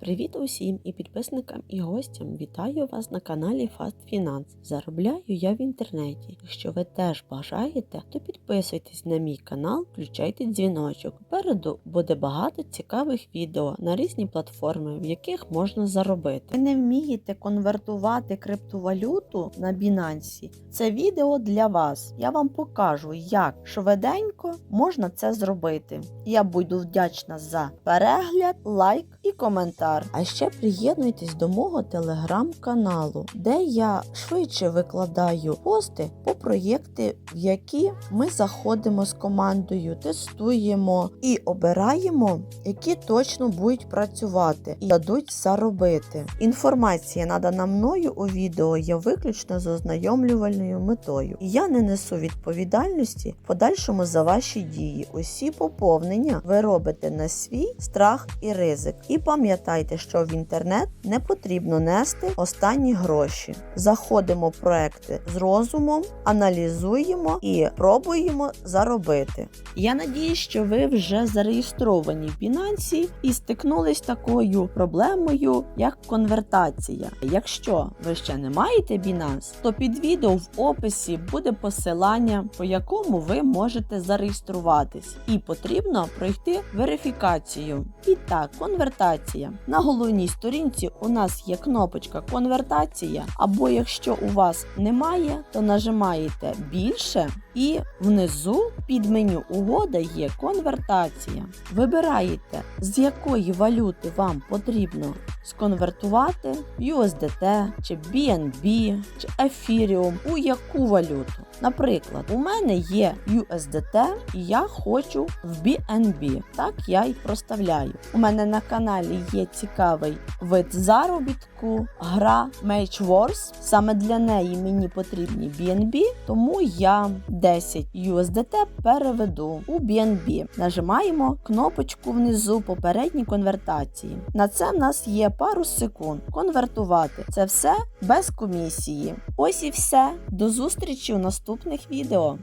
Привіт усім і підписникам і гостям. Вітаю вас на каналі Fast Finance. Заробляю я в інтернеті. Якщо ви теж бажаєте, то підписуйтесь на мій канал, включайте дзвіночок. Попереду буде багато цікавих відео на різні платформи, в яких можна заробити. Ви не вмієте конвертувати криптовалюту на Binance? Це відео для вас. Я вам покажу, як швиденько можна це зробити. Я буду вдячна за перегляд, лайк і коментар. А ще приєднуйтесь до мого телеграм-каналу, де я швидше викладаю пости по проєкти, в які ми заходимо з командою, тестуємо і обираємо, які точно будуть працювати і дадуть заробити. Інформація, надана мною у відео, є виключно з ознайомлювальною метою. І я не несу відповідальності в подальшому за ваші дії. Усі поповнення ви робите на свій страх і ризик. І пам'ятайте, що в інтернет не потрібно нести останні гроші. Заходимо в проекти з розумом, аналізуємо і пробуємо заробити. Я надію, що ви вже зареєстровані в Binance і стикнулись такою проблемою, як конвертація. Якщо ви ще не маєте Binance, то під відео в описі буде посилання, по якому ви можете зареєструватись, і потрібно пройти верифікацію. І так, конвертація. На головній сторінці у нас є кнопочка конвертація, або якщо у вас немає, то нажимаєте більше і внизу під меню угода є конвертація. Вибираєте, з якої валюти вам потрібно сконвертувати USDT чи BNB чи Ethereum, у яку валюту. Наприклад, у мене є USDT і я хочу в BNB. Так я й проставляю. У мене на каналі є цікавий вид заробітку, гра Mage Wars. Саме для неї мені потрібні BNB, тому я 10 USDT переведу у BNB. Нажимаємо кнопочку внизу попередні конвертації. На це в нас є пару секунд. Конвертувати. Це все без комісії. Ось і все. До зустрічі у наступних відео.